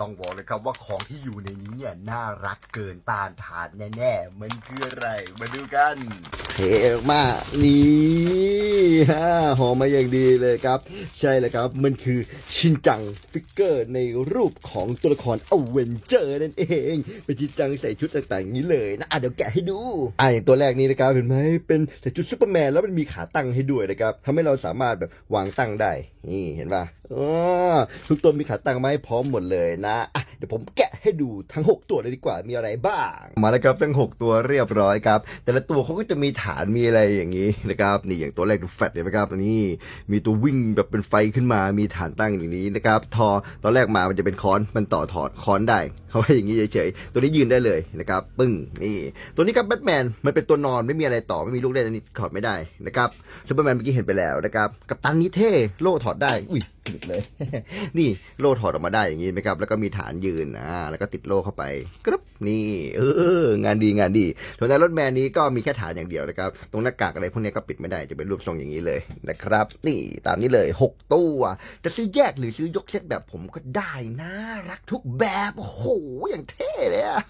ต้องบอกเลยครับว่าของที่อยู่ในนี้เนี่ยน่ารักเกินต้านทานแน่ๆ มันคืออะไร มาดูกันเท่มานี่ ฮ่าหอมมาอย่างดีเลยครับ ใช่เลยครับ มันคือชินจังฟิกเกอร์ในรูปของตัวละครอเวนเจอร์นั่นเอง เป็นชินจังใส่ชุดต่างๆนี้เลยนะอะเดี๋ยวแกะให้ดูอะอย่างตัวแรกนี้นะครับเห็นไหมเป็นใส่ชุดซูเปอร์แมนแล้วมันมีขาตั้งให้ด้วยนะครับทำให้เราสามารถแบบวางตั้งได้นี่เห็นป่ะอ๋อทุกตัวมีขาตั้งมาให้พร้อมหมดเลยนะอะเดี๋ยวผมแกะ ให้ดูทั้ง 6 ตัวเลยดีกว่ามีอะไรบ้าง มาแล้วครับทั้ง 6 ตัวเรียบร้อยครับ แต่ละตัวเขาก็จะมีฐานมีอะไรอย่างนี้นะครับนี่อย่างตัวแรกดูแฟตเลยนะครับอันนี้มีตัววิ่งแบบเป็นไฟขึ้นมามีฐานตั้งอย่างนี้นะครับทอตอนแรกมามันจะเป็นค้อนมันต่อถอดค้อนได้เขาให้อย่างนี้เฉยๆตัวนี้ยืนได้เลยนะครับปึ้งนี่ตัวนี้ครับแบทแมนมันเป็นตัวนอนไม่มีอะไรต่อไม่มีลูกเล่นอันนี้ถอดไม่ได้นะครับซูเปอร์แมนเมื่อกี้เห็นไปแล้วนะครับกับตันนี้เท่โล่ถอดได้อุ้ยเลย นี่โล่ถอดออกมาได้อย่างนี้นะครับแล้วก็มีฐานยืนอ่าแล้วก็ติดโล่เข้าไปกรึบนี่เอองานดีงานดีส่วนในรถแมนนี้ก็มีแค่ฐานอย่างเดียวนะครับ ตรงหน้ากากอะไรพวกนี้ก็ปิดไม่ได้จะเป็นรูปทรงอย่างนี้เลยนะครับ นี่ตามนี้เลย 6 ตัว จะซื้อแยกหรือซื้อยกเซตแบบผมก็ได้นะรักทุกแบบโอ้โหอย่างเท่เลยอะ